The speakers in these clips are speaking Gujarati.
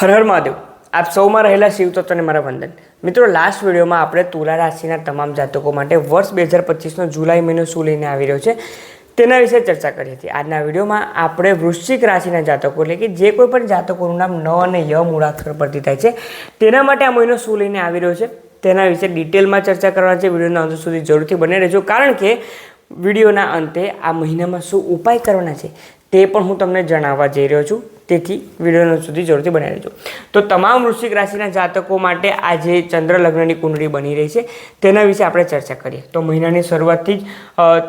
હર હર મહાદેવ. આપ સૌમાં રહેલા શિવ તત્વને મારા વંદન. મિત્રો લાસ્ટ વિડીયોમાં આપણે તુલા રાશિના તમામ જાતકો માટે વર્ષ બે હજાર પચીસનો જુલાઈ મહિનો શું લઈને આવી રહ્યો છે, તેના વિશે ચર્ચા કરી હતી. આજના વિડીયોમાં આપણે વૃશ્ચિક રાશિના જાતકો એટલે કે જે કોઈ પણ જાતકોનું નામ ન અને ય મૂળાક્ષર પરથી થાય છે, તેના માટે આ મહિનો શું લઈને આવી રહ્યો છે, તેના વિશે ડિટેલમાં ચર્ચા કરવાના છે. વિડીયોના અંત સુધી જરૂરથી બને રહેજો, કારણ કે વિડીયોના અંતે આ મહિનામાં શું ઉપાય કરવાના છે, તે પણ હું તમને જણાવવા જઈ રહ્યો છું. તેથી વિડીયોનો સુધી જરૂરથી બનાવી લેજો તો તમામ વૃશ્ચિક રાશિના જાતકો માટે આજે ચંદ્ર લગ્નની કુંડળી બની રહી છે. તેના વિશે આપણે ચર્ચા કરીએ. તો મહિનાની શરૂઆતથી જ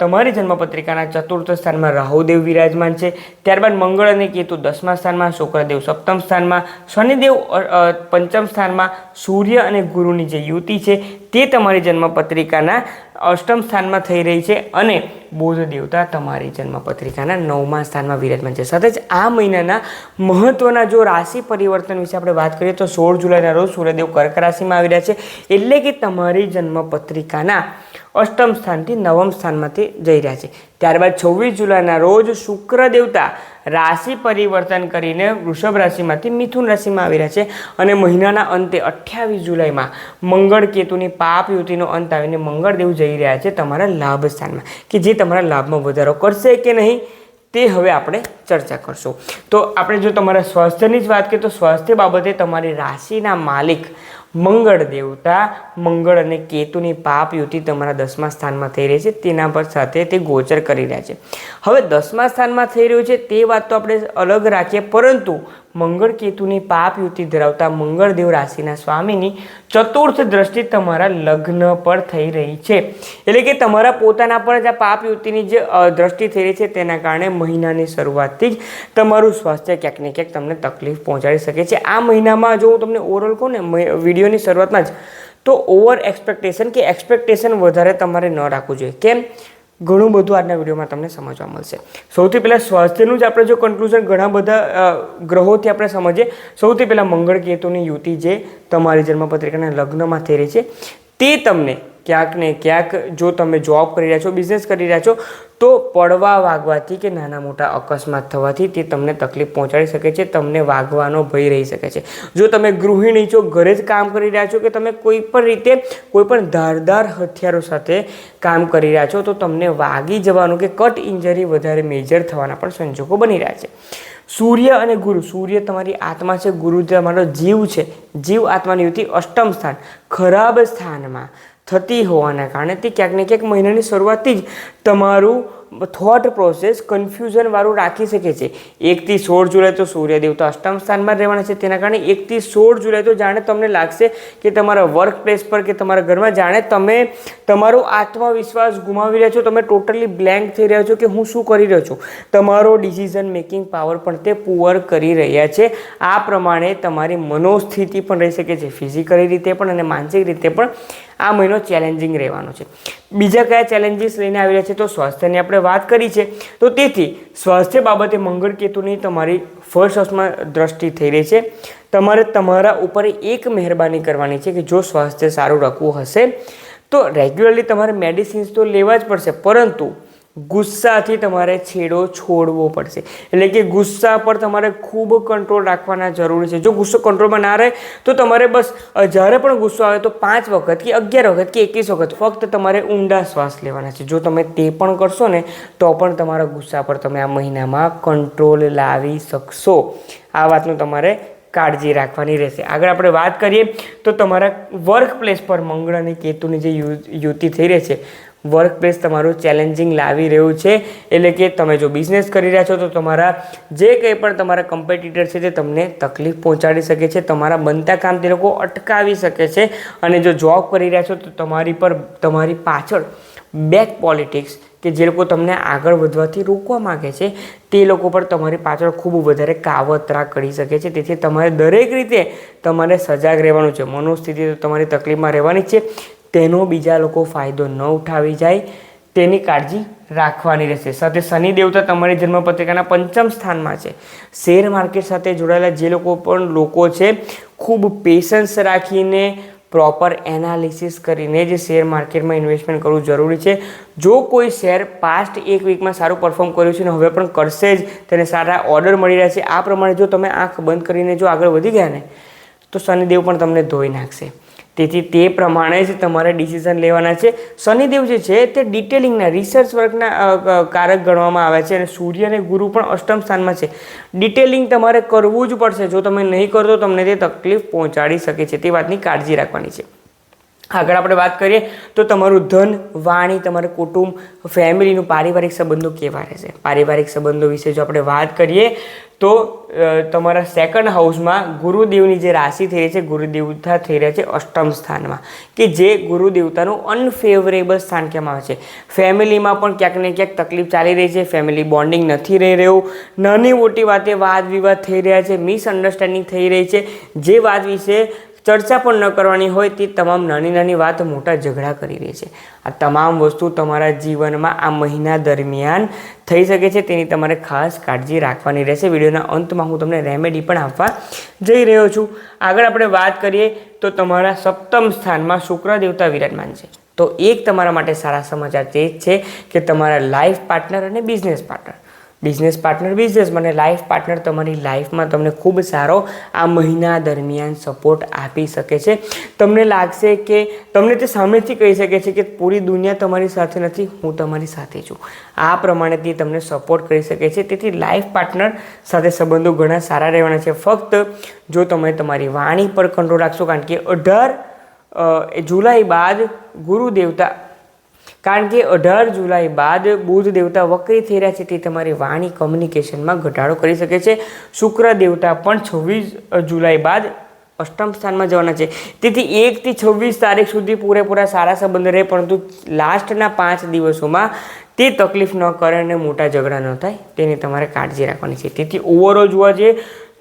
તમારી જન્મપત્રિકાના ચતુર્થ સ્થાનમાં રાહુદેવ વિરાજમાન છે. ત્યારબાદ મંગળ અને કેતુ દસમા સ્થાનમાં, શુક્રદેવ સપ્તમ સ્થાનમાં, શનિદેવ પંચમ સ્થાનમાં સૂર્ય અને ગુરુની જે યુતિ છે તે તમારી જન્મપત્રિકાના અષ્ટમ સ્થાનમાં થઈ રહી છે અને બુધ દેવતા તમારી જન્મપત્રિકાના નવમા સ્થાનમાં વિરાજમાન છે. સાથે જ આ મહિનાના મહત્વના જો રાશિ પરિવર્તન વિશે આપણે વાત કરીએ તો સોળ જુલાઈના રોજ સૂર્યદેવ કર્ક રાશિમાં આવી રહ્યા છે. એટલે કે તમારી જન્મપત્રિકાના અષ્ટમ સ્થાનથી નવમ સ્થાનમાંથી જઈ રહ્યા છે. ત્યારબાદ છવ્વીસ જુલાઈના રોજ શુક્ર દેવતા રાશિ પરિવર્તન કરીને વૃષભ રાશિમાંથી મિથુન રાશિમાં આવી રહ્યા છે અને મહિનાના અંતે અઠ્યાવીસ જુલાઈમાં મંગળ કેતુની પાપ યુતિનો અંત આવીને મંગળદેવ જઈ રહ્યા છે તમારા લાભ સ્થાનમાં, કે જે તમારા લાભમાં વધારો કરશે કે નહીં તે હવે આપણે ચર્ચા કરશું. તો આપણે જો તમારા સ્વાસ્થ્યની જ વાત કરીએ, તો સ્વાસ્થ્ય બાબતે તમારી રાશિના માલિક મંગળ દેવતા, મંગળ અને કેતુની પાપ યુતિ તમારા દસમા સ્થાનમાં થઈ રહી છે. તેના પર સાથે તે ગોચર કરી રહ્યા છે. હવે દસમા સ્થાનમાં થઈ રહ્યું છે, તે વાત તો આપણે અલગ રાખીએ, પરંતુ મંગળ કેતુની પાપ યુતિ ધરાવતા મંગળદેવ રાશિના સ્વામીની ચતુર્થ દ્રષ્ટિ તમારા લગ્ન પર થઈ રહી છે. એટલે કે તમારા પોતાના પર જ આ પાપ યુતિની જે દ્રષ્ટિ થઈ રહી છે, તેના કારણે મહિનાની શરૂઆતથી જ તમારું સ્વાસ્થ્ય ક્યાંક ને ક્યાંક તમને તકલીફ પહોંચાડી શકે છે. આ મહિનામાં જો હું તમને ઓવરઓલ કહું ને વિડીયોની શરૂઆતમાં જ, તો ઓવર એક્સપેક્ટેશન કે એક્સપેક્ટેશન વધારે તમારે ન રાખવું જોઈએ. કેમ? ઘણું બધું આજના વિડીયોમાં તમને સમજવા મળશે. સૌથી પહેલાં સ્વાસ્થ્યનું જ આપણે જો કન્ક્લુઝન ઘણા બધા ગ્રહોથી આપણે સમજીએ, સૌથી પહેલાં મંગળ કેતુની યુતિ જે તમારી જન્મપત્રિકાના લગ્નમાં થઈ રહી છે, તે તમને ક્યાંક ને ક્યાંક જો તમે જોબ કરી રહ્યા છો બિઝનેસ કરી રહ્યા છો, તો પડવા વાગવાથી કે નાના મોટા અકસ્માત થવાથી તે તમને તકલીફ પહોંચાડી શકે છે, તમને વાગવાનો ભય રહી શકે છે. જો તમે ગૃહિણી છો, ઘરે જ કામ કરી રહ્યા છો કે તમે કોઈ પણ રીતે કોઈ પણ ધારદાર હથિયારો સાથે કામ કરી રહ્યા છો, તો તમને વાગી જવાનું કે કટ ઇન્જરી વધારે મેજર થવાના પણ સંજોગો બની રહ્યા છે. સૂર્ય અને ગુરુ, સૂર્ય તમારી આત્મા છે, ગુરુ તમારો જીવ છે. જીવ આત્માની યુતિ અષ્ટમ સ્થાન, ખરાબ સ્થાનમાં. થતી હોવાના કારણે તે ક્યાંક ને ક્યાંક મહિનાની શરૂઆતથી જ તમારું થોટ પ્રોસેસ કન્ફ્યુઝનવાળું રાખી શકે છે. એકથી સોળ જુલાઈ તો સૂર્યદેવ તો અષ્ટમ સ્થાનમાં રહેવાના છે. તેના કારણે એકથી સોળ જુલાઈ તો જાણે તમને લાગશે કે તમારા વર્ક પ્લેસ પર કે તમારા ઘરમાં જાણે તમે તમારો આત્મવિશ્વાસ ગુમાવી રહ્યા છો. તમે ટોટલી બ્લેન્ક થઈ રહ્યા છો કે હું શું કરી રહ્યો છું? તમારો ડિસિઝન મેકિંગ પાવર પણ તે પુઅર કરી રહ્યા છે. આ પ્રમાણે તમારી મનોસ્થિતિ પણ રહી શકે છે. ફિઝિકલી રીતે પણ અને માનસિક રીતે પણ. આ મહિનો ચેલેન્જિંગ રહેવાનો છે. બીજા કયા ચેલેન્જીસ લઈને આવી છે તો સ્વાસ્થ્યની આપણે વાત કરી છે. તો તેથી સ્વાસ્થ્ય બાબતે મંગળ કેતુની તમારી ફર્સ્ટ હાઉસમાં દ્રષ્ટિ થઈ રહી છે. તમારે તમારા ઉપર એક મહેરબાની કરવાની છે કે જો સ્વાસ્થ્ય સારું રાખવું હશે, તો રેગ્યુલરલી તમારે મેડિસિન્સ તો લેવા જ પડશે. પરંતુ ગુસ્સાથી તમારે છેડો છોડવો પડશે. એટલે કે ગુસ્સા પર તમારે ખૂબ કંટ્રોલ રાખવાના જરૂરી છે. જો ગુસ્સો કંટ્રોલમાં ના રહે, તો તમારે બસ જ્યારે પણ ગુસ્સો આવે તો પાંચ વખત કે અગિયાર વખત કે એકવીસ વખત ફક્ત તમારે ઊંડા શ્વાસ લેવાના છે. જો તમે તે પણ કરશો ને, તો પણ તમારા ગુસ્સા પર તમે આ મહિનામાં કંટ્રોલ લાવી શકશો. આ વાતનું તમારે કાળજી રાખવાની રહેશે. આગળ આપણે વાત કરીએ, તો તમારા વર્ક પ્લેસ પર મંગળ અને કેતુની જે યુતિ થઈ રહી છે વર્ક પ્લેસ તમારું ચેલેન્જિંગ લાવી રહ્યું છે. એટલે કે તમે જો બિઝનેસ કરી રહ્યા છો, તો તમારા જે કંઈ પણ તમારા કમ્પિટિટર છે, તે તમને તકલીફ પહોંચાડી શકે છે. તમારા બનતા કામ તે લોકો અટકાવી શકે છે. અને જો જોબ કરી રહ્યા છો, તો તમારી પર, તમારી પાછળ બેક પોલિટિક્સ કે જે લોકો તમને આગળ વધવાથી રોકવા માગે છે, તે લોકો પર તમારી પાછળ ખૂબ વધારે કાવતરા કરી શકે છે. તેથી તમારે દરેક રીતે તમારે સજાગ રહેવાનું છે. મનોસ્થિતિ તો તમારી તકલીફમાં રહેવાની છે. તેનો બીજા લોકો ફાયદો ન ઉઠાવી જાય, તેની કાળજી રાખવાની રહેશે. સાથે શનિ દેવતા તમારી જન્મપત્રિકાના પંચમ સ્થાનમાં છે. શેર માર્કેટ સાથે જોડાયેલા જે લોકો પણ લોકો છે, ખૂબ પેશન્સ રાખીને પ્રોપર એનાલિસિસ કરીને જે શેર માર્કેટમાં ઇન્વેસ્ટમેન્ટ કરવું જરૂરી છે. જો કોઈ શેર પાસ્ટ એક વીકમાં સારું પરફોર્મ કર્યું છે અને હવે પણ કરશે જ, તેને સારા ઓર્ડર મળી રહ્યા છે, આ પ્રમાણે જો તમે આંખ બંધ કરીને જો આગળ વધી ગયા ને, તો શનિદેવ પણ તમને ધોઈ નાખશે. તેથી તે પ્રમાણે જ તમારે ડિસિઝન લેવાના છે. શનિદેવ જે છે તે ડિટેલિંગના રિસર્ચ વર્કના કારક ગણવામાં આવે છે અને સૂર્ય અને ગુરુ પણ અષ્ટમ સ્થાનમાં છે. ડિટેલિંગ તમારે કરવું જ પડશે. જો તમે નહીં કરો તો તમને તે તકલીફ પહોંચાડી શકે છે. તે વાતની કાળજી રાખવાની છે. આગળ આપણે વાત કરીએ તો તમારું ધન, વાણી, તમારું કુટુંબ, ફેમિલીનું પારિવારિક સંબંધો કેવા રહેશે? પારિવારિક સંબંધો વિશે જો આપણે વાત કરીએ તો તમારા સેકન્ડ હાઉસમાં ગુરુદેવની જે રાશિ થઈ રહી છે, ગુરુદેવતા થઈ રહ્યા છે અષ્ટમ સ્થાનમાં, કે જે ગુરુદેવતાનું અનફેવરેબલ સ્થાન કહેવામાં આવે છે? ફેમિલીમાં પણ ક્યાંક ને ક્યાંક તકલીફ ચાલી રહી છે ફેમિલી બોન્ડિંગ નથી રહી રહ્યું, નાની મોટી વાતે વાદ વિવાદ થઈ રહ્યા છે મિસઅન્ડરસ્ટેન્ડિંગ થઈ રહી છે, જે વાત વિશે ચર્ચા પણ ન કરવાની હોય તે તમામ નાની નાની વાત મોટા ઝઘડા કરી રહી છે. આ તમામ વસ્તુ તમારા જીવનમાં આ મહિના દરમિયાન થઈ શકે છે તેની તમારે ખાસ કાળજી રાખવાની રહેશે. વિડીયોના અંતમાં હું તમને રેમેડી પણ આપવા જઈ રહ્યો છું. આગળ આપણે વાત કરીએ તો તમારા સપ્તમ સ્થાનમાં શુક્ર દેવતા વિરાજમાન છે. તો એક તમારા માટે સારા સમાચાર તે જ છે કે તમારા લાઈફ પાર્ટનર અને business partner business partner, business મને લાઈફ પાર્ટનર તમારી લાઈફમાં તમને ખૂબ સારો આ મહિના દરમિયાન સપોર્ટ આપી શકે છે. તમને લાગશે કે, તમને તે સામેથી કહી શકે છે કે પૂરી દુનિયા તમારી સાથે નથી, હું તમારી સાથે છું. આ પ્રમાણે તે તમને સપોર્ટ કરી શકે છે. તેથી લાઈફ પાર્ટનર સાથે સંબંધો ઘણા સારા રહેવાના છે. ફક્ત જો તમે તમારી વાણી પર કંટ્રોલ રાખશો, કારણ કે અઢાર જુલાઈ બાદ ગુરુ દેવતા કારણ કે અઢાર જુલાઈ બાદ બુધ દેવતા વક્રી થઈ રહ્યા છે તે તમારી વાણી કમ્યુનિકેશનમાં ઘટાડો કરી શકે છે. શુક્ર દેવતા પણ છવ્વીસ જુલાઈ બાદ અષ્ટમ સ્થાનમાં જવાના છે. તેથી એકથી છવ્વીસ તારીખ સુધી પૂરેપૂરા સારા સંબંધ રહે, પરંતુ લાસ્ટના પાંચ દિવસોમાં તે તકલીફ ન કરે અને મોટા ઝઘડા ન થાય, તેની તમારે કાળજી રાખવાની છે. તેથી ઓવરઓલ જોવા જઈએ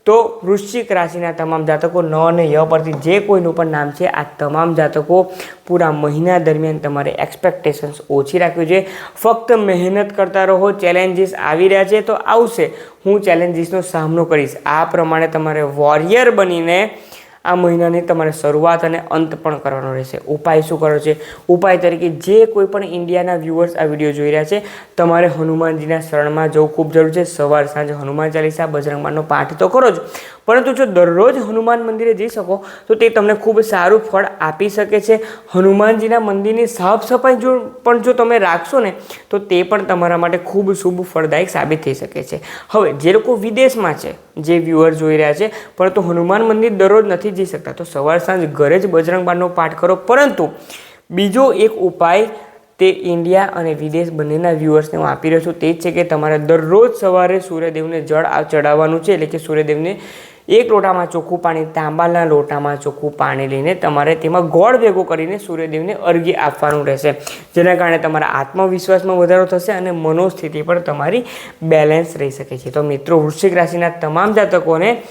તો વૃશ્ચિક રાશિના તમામ જાતકો ન અને ય પરથી જે કોઈનું પણ નામ છે, આ તમામ જાતકો પૂરા મહિના દરમિયાન તમારે એક્સપેક્ટેશન્સ ઓછી રાખવી જોઈએ. ફક્ત મહેનત કરતા રહો ચેલેન્જીસ આવી રહ્યા છે, તો આવશે. હું ચેલેન્જીસનો સામનો કરીશ. આ પ્રમાણે તમારે વોરિયર બનીને આ મહિનાની તમારે શરૂઆત અને અંત પણ કરવાનો રહેશે. ઉપાય શું કરો છે? ઉપાય તરીકે જે કોઈ પણ ઇન્ડિયાના વ્યૂઅર્સ આ વીડિયો જોઈ રહ્યા છે, તમારે હનુમાનજીના શરણમાં જવું ખૂબ જરૂર છે. સવાર સાંજ હનુમાન ચાલીસા બજરંગબાણનો પાઠ તો કરો જ. પરંતુ જો દરરોજ હનુમાન મંદિરે જઈ શકો, તો તે તમને ખૂબ સારું ફળ આપી શકે છે. હનુમાનજીના મંદિરની સાફ સફાઈ જો પણ જો તમે રાખશો ને, તો તે પણ તમારા માટે ખૂબ શુભ ફળદાયક સાબિત થઈ શકે છે. હવે, જે લોકો વિદેશમાં છે, જે વ્યુઅર જોઈ રહ્યા છે, પરંતુ હનુમાન મંદિર દરરોજ નથી જઈ શકતા. તો સવાર સાંજ ઘરે જ બજરંગ બાણનો પાઠ કરો. પરંતુ બીજો એક ઉપાય તે ઇન્ડિયા અને વિદેશ બંનેના વ્યુઅર્સને હું આપી રહ્યો છું. તે જ છે કે તમારે દરરોજ સવારે સૂર્યદેવને જળ ચડાવવાનું છે. એટલે કે સૂર્યદેવને એક લોટામાં ચોખ્ખું પાણી, તાંબાના લોટામાં ચોખ્ખું પાણી લઈને તમારે તેમાં ગોળ ભેગો કરીને સૂર્યદેવને અર્ઘ્ય આપવાનું રહેશે. જેના કારણે તમારા આત્મવિશ્વાસમાં વધારો થશે અને મનોસ્થિતિ પણ તમારી બેલેન્સ રહી શકે છે. તો મિત્રો, વૃશ્ચિક રાશિના તમામ જાતકોને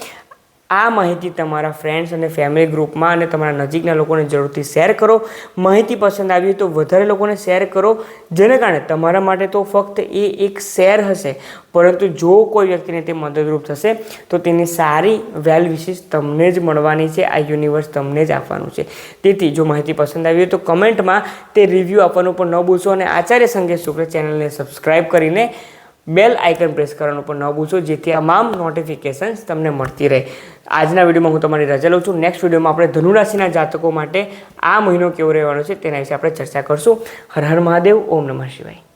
આ માહિતી તમારા ફ્રેન્ડ્સ અને ફેમિલી ગ્રુપમાં અને તમારા નજીકના લોકોને જરૂરથી શેર કરો. માહિતી પસંદ આવી હોય તો વધારે લોકોને શેર કરો. જેને કારણે તમારા માટે તો ફક્ત એ એક શેર હશે. પરંતુ જો કોઈ વ્યક્તિને તે મદદરૂપ થશે, તો તેની સારી વેલ વિશેષ તમને જ મળવાની છે. આ યુનિવર્સ તમને જ આપવાનું છે. તેથી જો માહિતી પસંદ આવી હોય તો કમેન્ટમાં તે રિવ્યૂ આપવાનું પણ ન ભૂલશો અને આચાર્ય સંગેશ શુક્ર ચેનલને સબસ્ક્રાઇબ કરીને બેલ આઇકન પ્રેસ કરવાનું પણ ન ભૂલશો, જેથી તમામ નોટિફિકેશન્સ તમને મળતી રહે. આજના વિડીયોમાં હું તમારી રજા લઉં છું. નેક્સ્ટ વિડીયોમાં આપણે ધનુરાશિના જાતકો માટે આ મહિનો કેવો રહેવાનો છે તેના વિશે આપણે ચર્ચા કરશું. હર હર મહાદેવ, ઓમ નમઃ શિવાય.